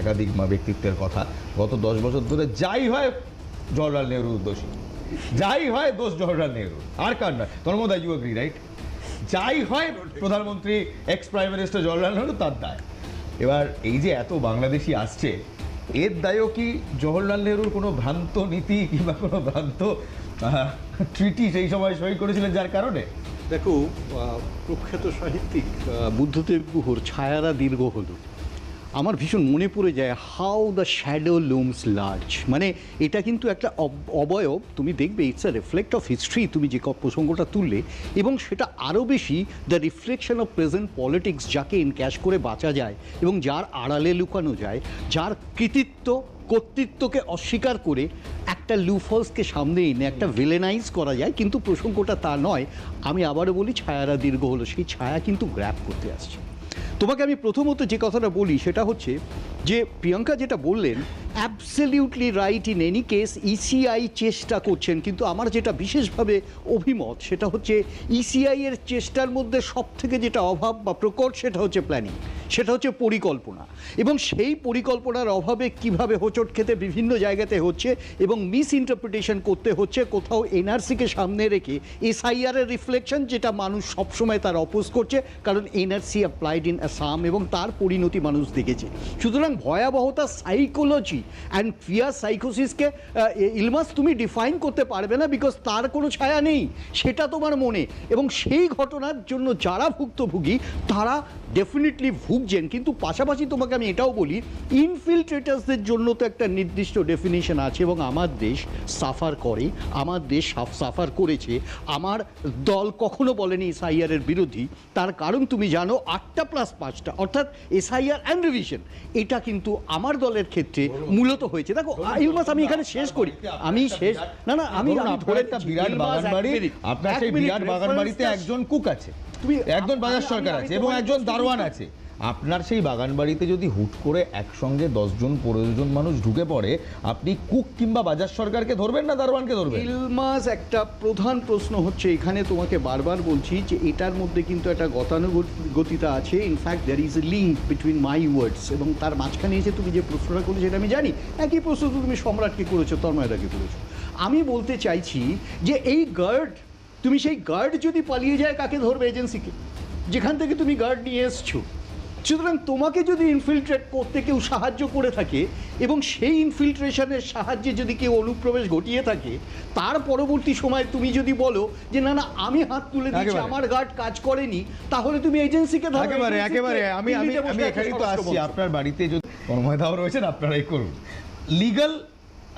একাধিক ব্যক্তিত্বের কথা। গত দশ বছর ধরে যাই হয় জওয়াহরলাল নেহরুর দোষী যাই হয় দোষ জওয়াহরলাল নেহরু আর কার নয়? তন্মদা ইউ এগ্রি রাইট যাই হয় প্রধানমন্ত্রী ex prime minister Jawaharlal Nehru, তার দায়। এবার এই যে এত বাংলাদেশি আসছে, এর দায়ও কি জওহরলাল নেহরুর কোনো ভ্রান্ত নীতি কিংবা কোনো ভ্রান্ত ট্রিটি সেই সময় সই করেছিলেন যার কারণে? দেখো প্রখ্যাত সাহিত্যিক বুদ্ধদেব গুহর ছায়ারা দীর্ঘ হলো। আমার ভীষণ মনে পড়ে যায় how the shadow looms large মানে এটা কিন্তু একটা অব- অবয়ব, তুমি দেখবে it's a reflect of history তুমি যে প্রসঙ্গটা তুললে, এবং সেটা আরও বেশি the reflection of present politics যাকে ইনক্যাশ করে বাঁচা যায়, এবং যার আড়ালে লুকানো যায়, যার কৃতিত্ব, কর্তৃত্বকে অস্বীকার করে একটা লুফলসকে সামনে এনে একটা ভিলেনাইজ করা যায়, কিন্তু প্রসঙ্গটা তা নয়। আমি আবারও বলি, ছায়ারা দীর্ঘ হলো, সেই ছায়া কিন্তু গ্র্যাপ করতে আসছে। তোমাকে আমি প্রথমত যে কথাটা বলি সেটা হচ্ছে যে প্রিয়াঙ্কা যেটা বললেন absolutely right in any case ECI চেষ্টা করছেন, কিন্তু আমার যেটা বিশেষভাবে অভিমত সেটা হচ্ছে ইসিআই এর চেষ্টার মধ্যে সব থেকে যেটা অভাব বা প্রকট সেটা হচ্ছে প্ল্যানিং সেটা হচ্ছে পরিকল্পনা। এবং সেই পরিকল্পনার অভাবে কীভাবে হোঁচট খেতে বিভিন্ন জায়গাতে হচ্ছে এবং মিস ইন্টারপ্রিটেশন করতে হচ্ছে, কোথাও এনআরসিকে সামনে রেখে এসআইআর এর রিফ্লেকশন যেটা মানুষ সবসময় তার অপোজ করছে, কারণ এনআরসি অ্যাপ্লাইড ইন আসাম এবং তার পরিণতি মানুষ দেখেছে। সুতরাং ভয়াবহতা সাইকোলজি অ্যান্ড ফিয়ার সাইকোসিসকে ইলমাস, তুমি ডিফাইন করতে পারবে না বিকজ তার কোনো ছায়া নেই। সেটা তোমার মনে। এবং সেই ঘটনার জন্য যারা ভুক্তভোগী, তারা ডেফিনেটলি ভুগছেন কিন্তু পাশাপাশি তোমাকে আমি এটাও বলি ইনফিল্ট্রেটার্সদের জন্য তো একটা নির্দিষ্ট ডেফিনেশন আছে এবং আমার দেশ সাফার করে আমার দেশ সাফার করেছে। আমার দল কখনো বলেনি এসআইআর এর বিরোধী। তার কারণ তুমি জানো আটটা প্লাস পাঁচটা অর্থাৎ এসআইআর অ্যান্ড রিভিশন এটা কিন্তু আমার দলের ক্ষেত্রে মূলত হয়েছে। দেখো ইলমাস আমি এখানে শেষ করি। আমি শেষ না না আমি ধরে বিরাট ইলমাস, বাগান বাড়ি আপনার সেই বিরাট বাগান বাড়িতে একজন কুক আছে। তুমি- একজন বাজার সরকার আছে এবং একজন দারোয়ান আছে। আপনার সেই বাগান বাড়িতে যদি হুট করে একসঙ্গে দশজন পনেরো জন মানুষ ঢুকে পড়ে, আপনি কুক কিংবা বাজার সরকারকে ধরবেন না, দারোয়ানকে ধরবেন? ইলমাস, একটা প্রধান প্রশ্ন হচ্ছে, এখানে তোমাকে বারবার বলছি যে এটার মধ্যে কিন্তু একটা গতানুগতিতা আছে। In fact there is a link between my words এবং তার মাঝখানে এসে তুমি যে প্রশ্নটা করেছ সেটা আমি জানি। একই প্রশ্ন তো তুমি সম্রাটকে করেছ তন্ময়দাকে করেছ। আমি বলতে চাইছি যে এই গার্ড তুমি সেই গার্ড যদি পালিয়ে যায়, কাকে ধরবে এজেন্সিকে যেখান থেকে তুমি গার্ড নিয়ে এসছো। সুতরাং তোমাকে যদি ইনফিল্ট্রেট করতে কেউ সাহায্য করে থাকে এবং সেই ইনফিল্ট্রেশনের সাহায্যে যদি কেউ অনুপ্রবেশ ঘটিয়ে থাকে তার পরবর্তী সময় তুমি যদি বলো যে না না আমি হাত তুলে দিচ্ছি আমার গার্ড কাজ করেনি তাহলে তুমি এজেন্সিকে একেবারে একেবারে। আমি আমি এখানেই তো আসছি। আপনার বাড়িতে যদি রয়েছেন আপনারাই করুন। লিগাল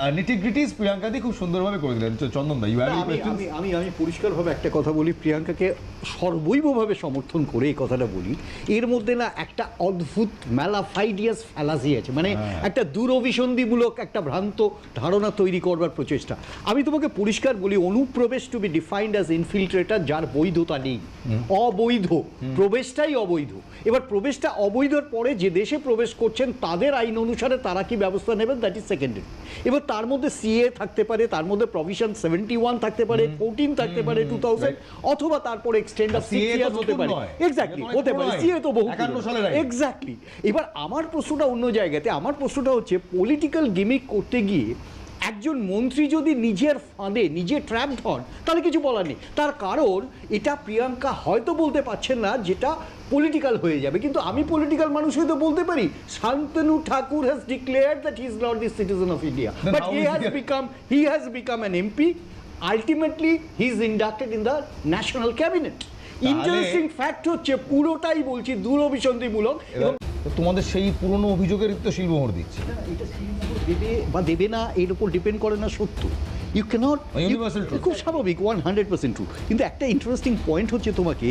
নিটিগ্রিটিস প্রিয়াঙ্কাদি খুব সুন্দরভাবে করে দিলেন। চন্দন দা ইউ আমি আমি আমি আমি পরিষ্কারভাবে একটা কথা বলি। প্রিয়াঙ্কাকে সর্বৈবভাবে সমর্থন করে এই কথাটা বলি। এর মধ্যে না একটা অদ্ভুত ম্যালাফাইডিয়াস ফ্যালাসি আছে। মানে হ্যাঁ। একটা দূরভিসন্ধিমূলক একটা ভ্রান্ত ধারণা তৈরি করবার প্রচেষ্টা। আমি তোমাকে পরিষ্কার বলি অনুপ্রবেশ to be defined as infiltrator যার বৈধতা নেই। অবৈধ। প্রবেশটাই অবৈধ। এবার প্রবেশটা অবৈধর পরে যে দেশে প্রবেশ করছেন তাদের আইন অনুসারে তারা কি ব্যবস্থা নেবেন? দ্যাট ইজ সেকেন্ডারি এবার তার মধ্যে সিএ থাকতে পারে তার মধ্যে প্রভিশন সেভেন্টি ওয়ান থাকতে পারে ফোরটিন থাকতে পারে টু থাউজেন্ড অথবা তারপরে এক্সটেন্ড অফ সিক্স ইয়ার্স হতে পারে। এক্স্যাক্টলি হতে পারে। সিএ তো বহু 51 এক্স্যাক্টলি এবার আমার প্রশ্নটা অন্য জায়গাতে আমার প্রশ্নটা হচ্ছে পলিটিক্যাল গেমিক করতে গিয়ে একজন মন্ত্রী যদি নিজের ফাঁদে নিজে ট্র্যাপ হন তাহলে কিছু বলার নেই। তার কারণ এটা প্রিয়াঙ্কা হয়তো বলতে পারছেন না যেটা পলিটিক্যাল হয়ে যাবে। কিন্তু আমি পলিটিক্যাল মানুষ হয়তো বলতে পারি Shantanu Thakur has declared that he is not the citizen of India but he has he- become he has become an MP ultimately he is inducted in the national cabinet interesting fact হচ্ছে পুরোটাই বলছি দূরভিসন্ধিমূলক তোমাদের সেই পুরনো অভিযোগের তো শিলমোহর দিচ্ছে। দেবে বা দেবে না এর উপর ডিপেন্ড করে না সত্য। You can't truth. খুব স্বাভাবিক ওয়ান হান্ড্রেড পার্সেন্ট ট্রু কিন্তু একটা ইন্টারেস্টিং পয়েন্ট হচ্ছে তোমাকে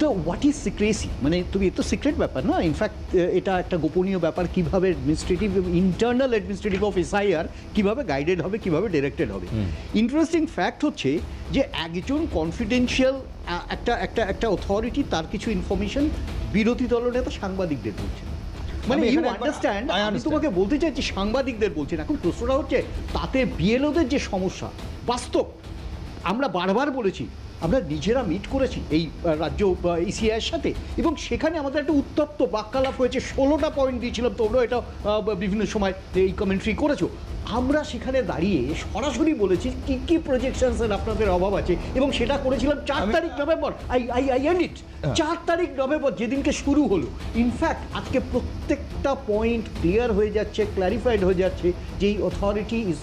তো হোয়াট ইজ সিক্রেসি মানে তুমি এ তো সিক্রেট ব্যাপার না? ইনফ্যাক্ট এটা একটা গোপনীয় ব্যাপার কীভাবে administrative internal administrative of SIR কীভাবে গাইডেড হবে কীভাবে ডিরেক্টেড হবে। ইন্টারেস্টিং ফ্যাক্ট হচ্ছে যে একজন কনফিডেন্সিয়াল একটা একটা একটা অথরিটি তার কিছু ইনফরমেশন বিরোধী দলনেতা সাংবাদিকদের বলছে মানে ইউ আন্ডারস্ট্যান্ড আমি তোমাকে বলতে চাইছি সাংবাদিকদের বলছেন এখন প্রশ্নটা হচ্ছে তাতে বিএলওদের যে সমস্যা বাস্তব। আমরা বারবার বলেছি আমরা নিজেরা মিট করেছি এই রাজ্য ইসিআইয়ের সাথে। এবং সেখানে আমাদের একটা উত্তপ্ত বাক্যালাপ হয়েছে ষোলোটা পয়েন্ট দিয়েছিলাম তোমরাও এটা বিভিন্ন সময় এই কমেন্ট্রি করেছ। আমরা সেখানে দাঁড়িয়ে সরাসরি বলেছি কি কি প্রজেকশনসের আপনাদের অভাব আছে এবং সেটা করেছিলাম চার তারিখ November. I I I end it. চার তারিখ নভেম্বর যেদিনকে শুরু হলো। ইনফ্যাক্ট আজকে প্রত্যেকটা পয়েন্ট ক্লিয়ার হয়ে যাচ্ছে ক্ল্যারিফাইড হয়ে যাচ্ছে যে এই অথরিটি ইজ